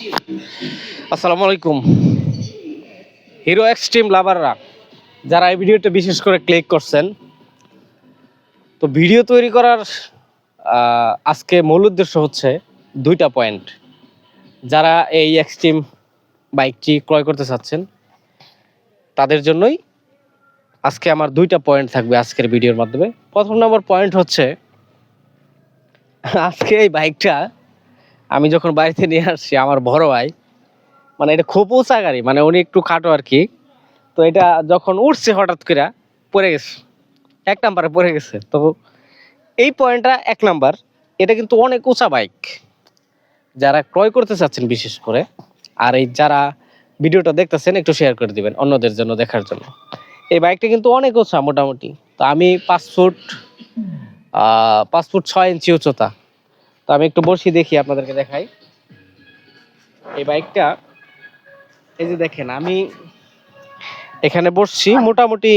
আসসালামু আলাইকুম। Hero extreme লাভাররা যারা এই ভিডিওটা বিশেষ করে ক্লিক করছেন, তো ভিডিও তৈরি করার আজকে মূল উদ্দেশ্য হচ্ছে দুইটা পয়েন্ট যারা এই এক্সট্রিম বাইকটি ক্রয় করতে চাচ্ছেন, তাদের জন্যই আজকে আমার দুইটা পয়েন্ট থাকবে আজকের ভিডিওর মাধ্যমে। প্রথম নম্বর পয়েন্ট হচ্ছে, আজকে এই বাইকটা আমি যখন বাড়িতে নিয়ে আসছি আমার বড় ভাই মানে এটা খুব উঁচা গাড়ি মানে উনি একটু খাটো আর কি, তো এটা যখন উঠছে হঠাৎ করে পড়ে গেছে, এক নাম্বারে পড়ে গেছে, তো এই পয়েন্টটা এক নাম্বার এটা কিন্তু অনেক উঁচা বাইক যারা ক্রয় করতে চাচ্ছেন বিশেষ করে, আর এই যারা ভিডিওটা দেখতেছেন একটু শেয়ার করে দিবেন অন্যদের জন্য দেখার জন্য। এই বাইকটা কিন্তু অনেক উঁচা মোটামুটি, তো আমি পাঁচ ফুট পাঁচ ফুট ছয় ইঞ্চি উচ্চতা তো আমি একটু বসি দেখি আপনাদেরকে দেখাই। এই বাইকটা, এই যে দেখেন, আমি এখানে বসছি মোটামুটি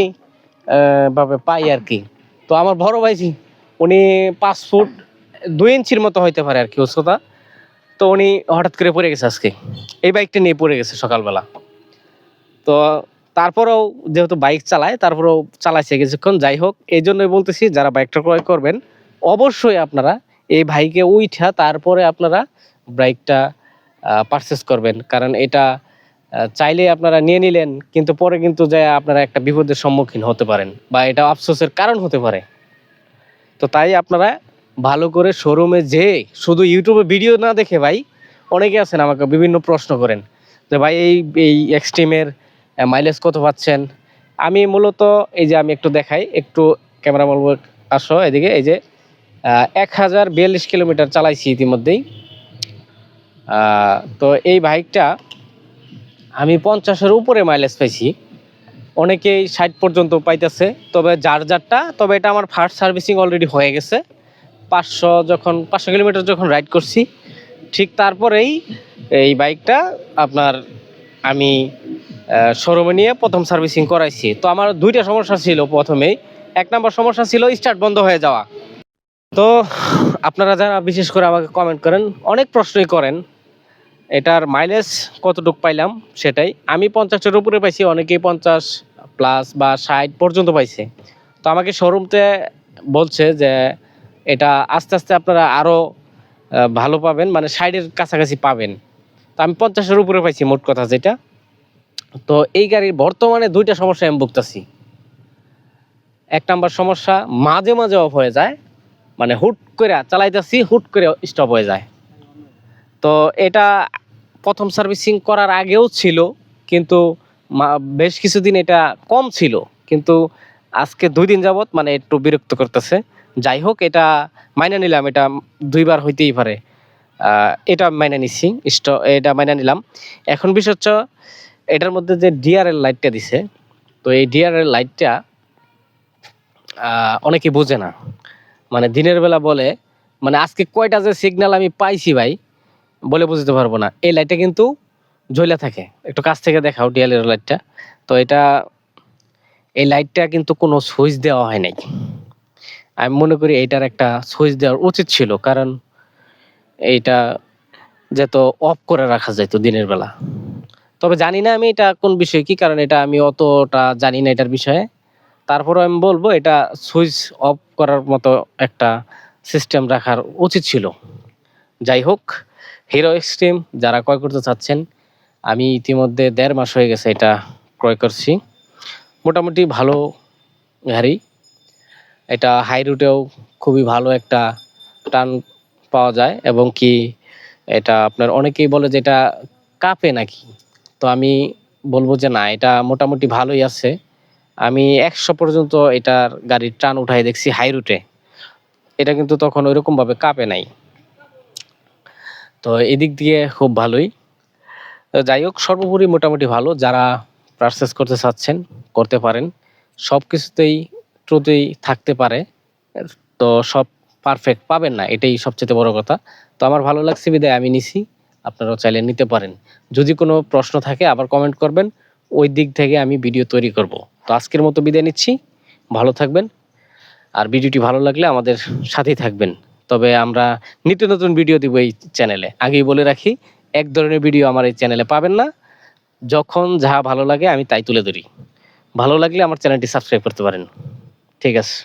ভাবে পাই আর কি। তো আমার বড় ভাইজি, উনি পাঁচ ফুট দুই ইঞ্চির মতো হইতে পারে আর কি উচ্চতা। তো উনি হঠাৎ করে পড়ে গেছে আজকে। এই বাইকটা নিয়ে পড়ে গেছে সকালবেলা। তো তারপরেও যেহেতু বাইক চালায়, তারপরেও চালাইছে কিছুক্ষণ, যাই হোক, এই জন্যই বলতেছি, যারা বাইকটা ক্রয় করবেন, অবশ্যই আপনারা এই ভাইকে উইঠা তারপরে আপনারা বাইকটা পারচেস করবেন। কারণ এটা চাইলে আপনারা নিয়ে নিলেন, কিন্তু পরে কিন্তু যায় আপনারা একটা বিপদের সম্মুখীন হতে পারেন বা এটা আফসোসের কারণ হতে পারে। তো তাই আপনারা ভালো করে শোরুমে যে শুধু ইউটিউবে ভিডিও না দেখে ভাই, অনেকে আছেন আমাকে বিভিন্ন প্রশ্ন করেন যে ভাই, এই এই এক্সট্রিমের মাইলেজ কত পাচ্ছেন? আমি মূলত, এই যে আমি একটু দেখাই, একটু ক্যামেরা বলব, আসো, এদিকে, এই যে এক হাজার বিয়াল্লিশ কিলোমিটার চালাইছি ইতিমধ্যেই। তো এই বাইকটা আমি পঞ্চাশের উপরে মাইলেজ পাইছি। অনেকেই ষাট পর্যন্ত পাইতেছে, তবে যার যারটা, তবে এটা আমার ফার্স্ট সার্ভিসিং অলরেডি হয়ে গেছে। পাঁচশো যখন, পাঁচশো কিলোমিটার যখন রাইড করছি, ঠিক তারপরেই এই বাইকটা আপনার আমি শোরুমে নিয়ে প্রথম সার্ভিসিং করাইছি। তো আমার দুইটা সমস্যা ছিল প্রথমেই। এক নম্বর সমস্যা ছিল স্টার্ট বন্ধ হয়ে যাওয়া। তো আপনারা যারা বিশেষ করে আমাকে কমেন্ট করেন, অনেক প্রশ্নই করেন। এটার মাইলেজ কতটুকু পাইলাম সেটাই। আমি পঞ্চাশের উপরে পাইছি, অনেকেই পঞ্চাশ প্লাস বা ষাট পর্যন্ত পাইছে। তো আমাকে শোরুমতে বলছে যে এটা আস্তে আস্তে আপনারা আরও ভালো পাবেন মানে ষাটের কাছাকাছি পাবেন। তো আমি পঞ্চাশের উপরে পাইছি, মোট কথা যেটা। তো এই গাড়ির বর্তমানে দুইটা সমস্যা আমি ভুগতেছি। এক নাম্বার সমস্যা, মাঝে মাঝে অফ হয়ে যায়। মানে হুট করে চালাইতেছি, হুট করে স্টপ হয়ে যায়। তো এটা প্রথম সার্ভিসিং করার আগেও ছিল, কিন্তু বেশ কিছুদিন এটা কম ছিল। কিন্তু আজকে দুই দিন যাবত মানে একটু বিরক্ত করতেছে। যাই হোক, এটা মাইনে নিলাম, এটা দুইবার হইতেই পারে। এটা মাইনে নিচ্ছি স্ট এটা মাইনে নিলাম। এখন বিষয় হচ্ছে, এটার মধ্যে যে ডিআরএল লাইটটা দিছে, তো এই ডিআরএল লাইটটা অনেকে বোঝে না। মানে দিনের বেলা বলে মানে আজকে কয়টা যে সিগন্যাল আমি পাইছি ভাই, বলে বুঝতে পারব না। এই লাইটটা কিন্তু জ্বলে থাকে। একটু কাছ থেকে দেখাও ডিএলের লাইটটা তো এটা, এই লাইটটা কিন্তু কোনো সুইচ দেওয়া হয় নাই। আমি মনে করি এইটার একটা সুইচ দেওয়ার উচিত ছিল, কারণ এইটা যেত অফ করে রাখা যেত দিনের বেলা। তবে জানি না আমি এটা কোন বিষয় কি, কারণ এটা আমি অতটা জানি না এটার বিষয়ে। তারপরে আমি বলব, এটা সুইচ অফ করার মতো একটা সিস্টেম রাখার উচিত ছিল। যাই হোক হিরো এক্সট্রিম যারা ক্রয় করতে চাচ্ছেন, আমি ইতিমধ্যে দেড় মাস হয়ে গেছে এটা ক্রয় করছি। মোটামুটি ভালো গাড়ি। এটা হাই রুটেও খুবই ভালো একটা টান পাওয়া যায় এবং কি এটা আপনার অনেকেই বলে যে এটা কাঁপে নাকি? তো আমি বলব যে না, এটা মোটামুটি ভালোই আছে। আমি একশো পর্যন্ত এটার গাড়ির টান উঠাই দেখছি হাই রুটে এটা কিন্তু তখন ওইরকম ভাবে কাঁপে নাই। তো এদিক দিয়ে খুব ভালোই। যাই হোক, সর্বোপরি মোটামুটি ভালো। যারা পারচেস করতে চাচ্ছেন, করতে পারেন। সব কিছুতেই ত্রুটি থাকতে পারে। তো সব পারফেক্ট পাবেন না, এটাই সবচেয়ে বড় কথা। তো আমার ভালো লাগছে, বিদায় আমি নিছি। আপনারাও চাইলে নিতে পারেন। যদি কোনো প্রশ্ন থাকে, আবার কমেন্ট করবেন। ওই দিক থেকে আমি ভিডিও তৈরি করব। তো আজকের মতো বিদায় নিচ্ছি। ভালো থাকবেন। আর ভিডিওটি ভালো লাগলে আমাদের সাথেই থাকবেন। তবে আমরা নিত্য নতুন ভিডিও দিব এই চ্যানেলে। আগেই বলে রাখি, এক ধরনের ভিডিও আমার এই চ্যানেলে পাবেন না। যখন যা ভালো লাগে আমি তাই তুলে ধরি। ভালো লাগলে আমার চ্যানেলটি সাবস্ক্রাইব করতে পারেন। ঠিক আছে।